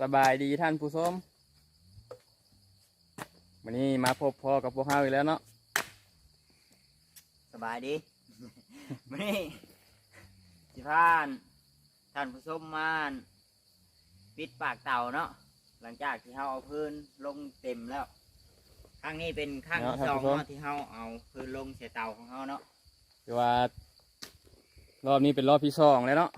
สบายดีท่านผู้ชมวันนี้มาพบพ่อกับพวกเฮาอีกแล้วเนาะสบายดีไม่นี่สิพานท่านผู้ชมมานปิดปากเต่าเนาะหลังจากที่เฮาเอาพื้นลงเต็มแล้วครั้งนี้เป็นครั้งที่สองเนาะที่เฮาเอาพื้นลงเสียเต่าของเฮาเนาะคือว่ารอบนี้เป็นรอบที่สองแล้วเนาะ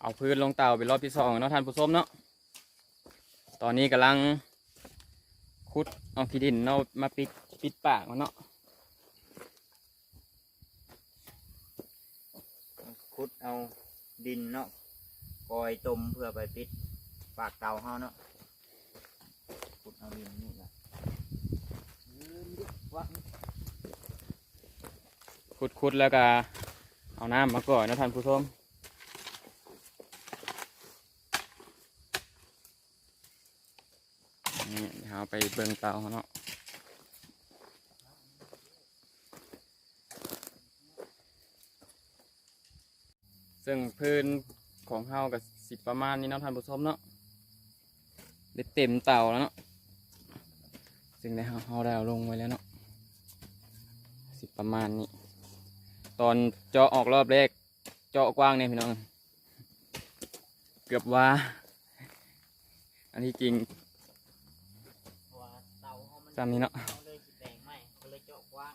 เอาพื้นลงเตาเป็นรอบที่สองเนาะท่านผู้ชมเนาะตอนนี้กำลังขุดเอาขี้ดินเนาะมาปิดปิดปากมันเนาะขุดเอาดินเนาะกอยตมเพื่อไปปิดปากเต่าเฮาเนาะขุดเอาดินนี่แหละว่าขุดขุดแล้วก็เอาน้ำมาก่อนเนาะท่านผู้ชมนี่เดี๋ยวเอา ไปเบิ่งเตาเขาเนาะซึ่งพื้นของเฮากับสิประมาณนี้เนาะท่านผู้ชมเนาะได้เต็มเตาแล้วเนาะซึ่งได้เฮาเฮาได้เอาลงไว้แล้วเนาะสิประมาณนี้ ตอนเจาะออกรอบแรกเจาะกว้างเนี่ยพี่น้อง เกือบว่า อันที่จริง ตามนจำนี้เนาะเฮาเลยสิแปลงไม่ก็เลยเจาะกว้าง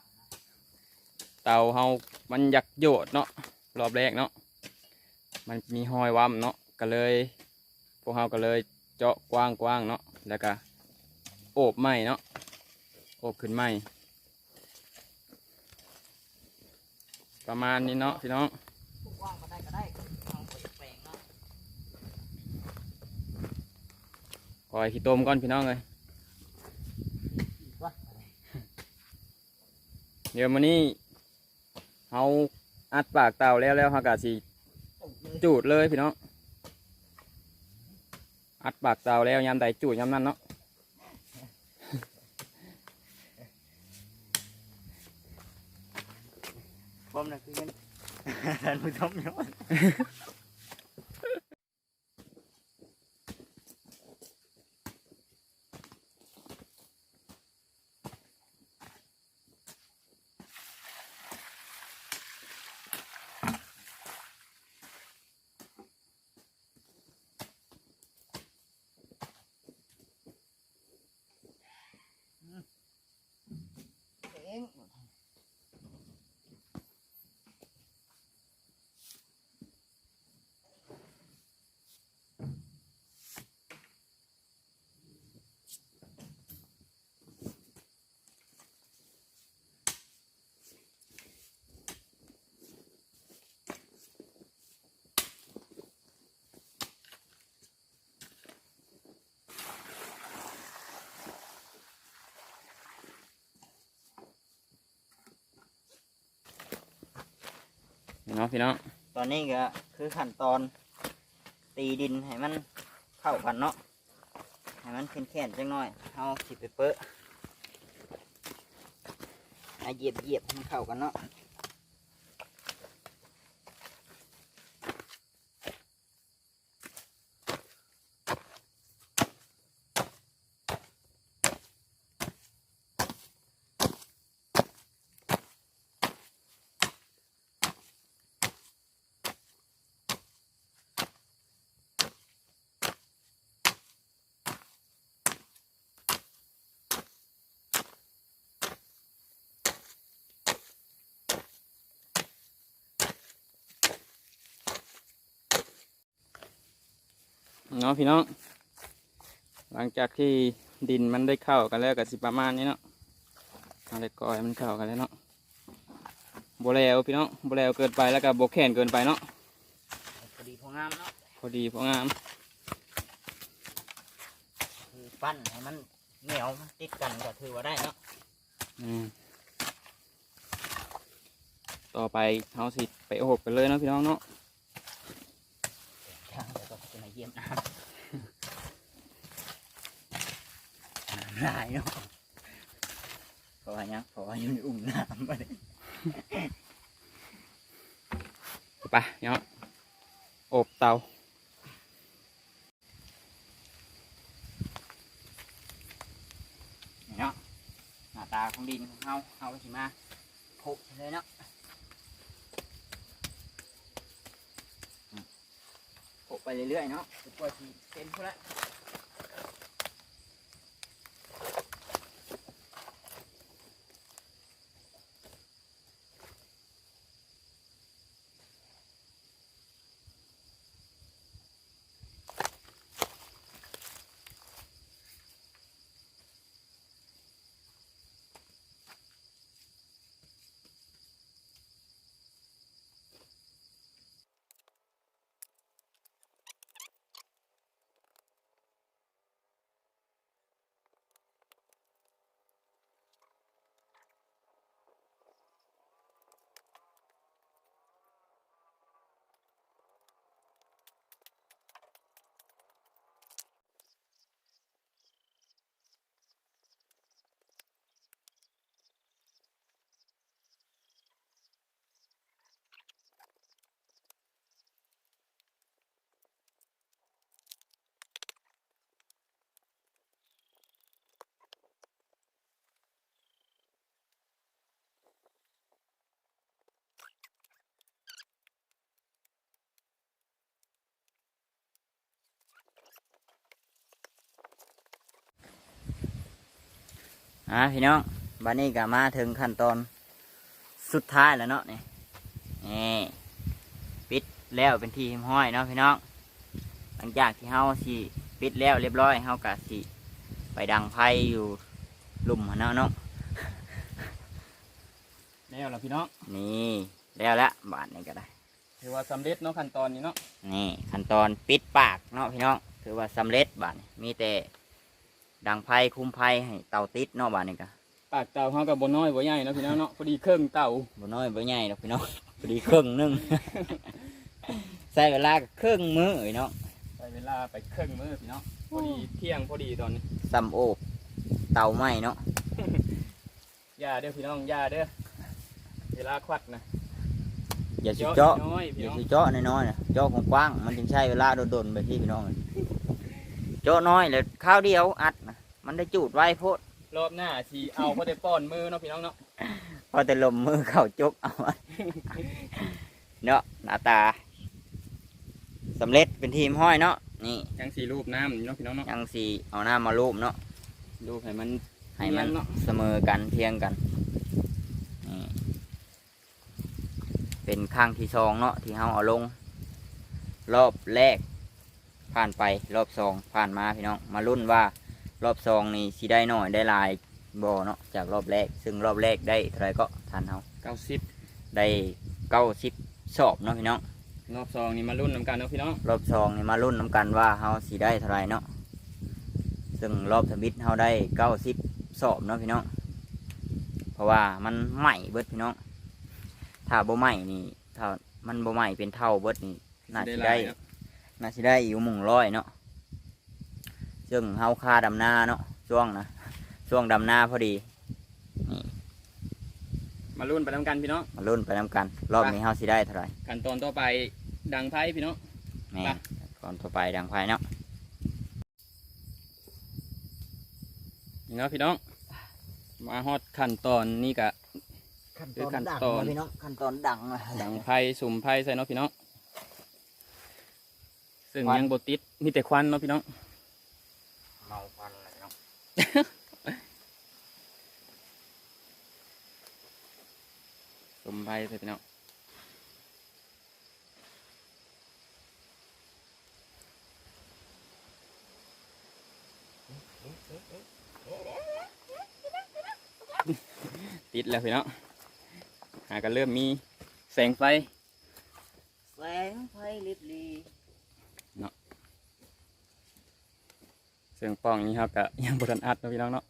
เตาเฮามันอยากโยดเนาะรอบแรกเนาะมันมีหอยว่ำเนาะก็เลย พวกเฮาก็เลยเจาะกว้างกว้างๆเนาะแล้วก็โอบไม้เนาะโอบขึ้นไม้ประมาณนี้เนาะพี่น้องกว้างก็ได้ก็ได้เอาไปแปลงเนาะคอยขี้ต้มก่อนพี่น้องเลย ว่า เดี๋ยวมื้อนี้เฮาอัดปากเต่าแล้วแล้วฮากะสิจูดเลยพี่น้องอัดปากเต่าแล้วยามใดจูดยามนั้นเนาะผมนะคือเงินท่านผู้ชมเนาะ นี่เนาะพี่น้องตอนนี้ก็คือขั้นตอนตีดินให้มันเข้ากันเนาะให้มันแข็งๆจังหน่อยเอาสิไปเปอะให้เหยียบเหยียบๆให้มันเข้ากันเนาะ เนาะพี่น้อง หลังจากที่ดินมันได้เข้ากันแล้วกับสิประมาณนี้เนาะเอาได้ก่อยมันเข้ากันแล้วเนาะโบแล้วพี่น้องโบแล้วเกินไปแล้วก็โบแข็งเกินไปเนาะ พอดีพองามเนาะ พอดีพองาม คือปั้นให้มันเหนียวติดกันก็ถือว่าได้เนาะ อืม ต่อไปเขาสิไปโอบกันเลยเนาะพี่น้องเนาะช่าง เดี๋ยวก็จะมาเยี่ยมน้ำน้ำลายเนาะเพราะว่าเนี้ยเพราะว่าอยู่ในอุ่มน้ำมาเลยไปเนาะอบเตานี่เนาะหน้าตาของดินของเฮาเฮาสิมาพุเลยเนาะอืมพุ ไปเรื่อยๆเนาะจนกว่าสิเต็มพุ่นละ อะพี่น้องบันนี้ก็มาถึงขั้นตอนสุดท้ายแล้วเนาะนี่นี่ปิดแล้วเป็นที่หิมห้อยเนาะพี่น้อง หลังจากที่เฮาสิปิดแล้วเรียบร้อยเฮากะสิไปดังไพ่อยู่หลุมหั้นเนาะเนาะแล้วล่ะพี่น้องนี่แล้วละบาทนี้ก็ได้ถือว่าสำเร็จเนาะขั้นตอนนี้เนาะนี่ขั้นตอนปิดปากเนาะพี่น้องถือว่าสำเร็จบาทนี้มีแต่ ดังไพ่คุมไพ่ให้เตาติดเนาะบาทนี้ก็ปากเตาเฮากับบ่น้อยบ่ใหญ่เนาะพี่น้องเนาะพอดีเครื่องเตาบ่น้อยบ่ใหญ่ดอกพี่น้องพอดีครึ่งหนึงใส่เวลาก็ครึ่งมื้อไอ้เนาะใช้เวลาไปเครื่องมือพี่น้องพอดีเที่ยงพอดีตอนนี้ซัมโอบเตาไหม้เนาะอย่าเด้อพี่น้องอย่าเด้อเวลาควัดนะอย่าสิเจาะน้อยอพี่ย่าน้องสิเจาะน้อยๆนะเจาะกว้างๆมันจึงใช้เวลาโดนๆไปที่พี่น้องเจาะน้อยเลยข้าวเดียวอัดนะ มันได้จูดไว้โพดรอบหน้าสิเอาพอได้ป้อนมือเนาะพี่น้องเนาะพอแต่ลมมือเข้าจกเอาไว้เนาะหน้าตาสำเร็จเป็นทีมห้อยเนาะนี่ยังสีรูปน้ำนี่เนาะพี่น้องเนาะยังสีเอาหน้ามารูปเนาะรูปให้มันให้มันเอียงเนาะเสมอกันเทียงกันนี่เป็นข้างที่สองเนาะที่เราเอาลง รอบแรกผ่านไปรอบสองผ่านมาพี่น้องมาลุ้นว่า รอบสองนี่สิได้หน่อยได้หลายบ่เนาะจากรอบแรก ซึ่งรอบแรกได้เท่าไหรก็ทันเฮาเก้าสิบได้เก้าสิบสอบเนาะพี่น้องรอบสองนี่มารุ่นนำกันเนาะพี่น้องรอบสองนี่มาลุ้นน้ำกันว่าเฮาสิได้เท่าไหรเนาะซึ่งรอบทมิตเฮาได้เก้าสิบสอบเนาะพี่น้องเพราะว่ามันใหม่เบิดพี่น้องถ้าบ่ใหม่นี่ถ้ามันบ่ใหม่เป็นเท่าเบิดนี่น่าสิได้เนาะน่าสิได้อยู่หมุงร้อยเนาะ ซึ่งเฮาค่าดำนาเนาะช่วงนะช่วงดำนาพอดีมารุ่นไปนำกันพี่น้องมาลุ้นไปน้ำกัน รอบนี้เฮาสิได้เท่าไหรขั้นตอนต่อไปดังไพ่พี่น้องแม่ไปก่อนต่อไปดังไฟเนาะนี่เนาะพี่น้อง มาฮอดขั้นตอนนี้กะขั้นคือขั้นตอนพี่น้องขั้นตอนดังอะดังไพ่สุ่มไพ่ใส่เนาะพี่น้องซึ่งควันยังบติดมีแต่ควันเนาะพี่น้องเมาควันเลยเนาะสุ่มไพ่ใส่พี่น้องติดแล้วพี่น้องหากันเริ่มมีแสงไฟ แสงไฟลิบลี เสียงป้องนี้ครับก็ยังบทันอัดนะพี่น้องเนาะ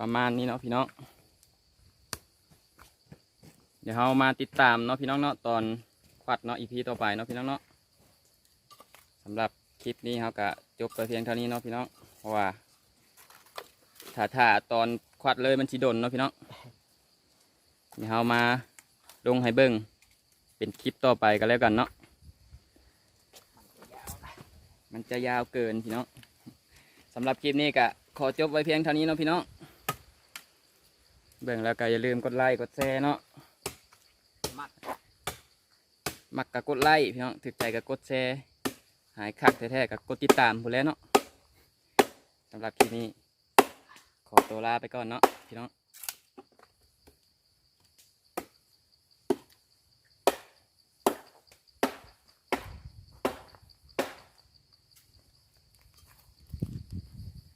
ประมาณนี้เนาะพี่น้อง เดี๋ยวเรามาติดตามเนาะพี่น้องเนาะตอนควัดเนาะอีพีต่อไปเนาะพี่น้องเนาะสำหรับคลิปนี้เราก็จบไปเพียงเท่านี้เนาะพี่น้องเพราะว่าถ้าถ้าตอนควัดเลยมันสิดนเนาะพี่น้องเดี๋ยวเรามา ลงให้เบิ่งเป็นคลิปต่อไปกันแล้วกันเนาะมันจะยาวเกินพี่น้องสำหรับคลิปนี้ก็ขอจบไว้เพียงเท่านี้เนาะพี่น้องเบิ่งแล้วก็อย่าลืมกดไลค์กดแชร์เนาะมักมักก็กดไลค์พี่น้องถึกใจก็กดแชร์หายคักแท้ๆก็กดติดตามพู้นแล้วเนาะสำหรับคลิปนี้ ขอตัวลาไปก่อนเนาะพี่น้อง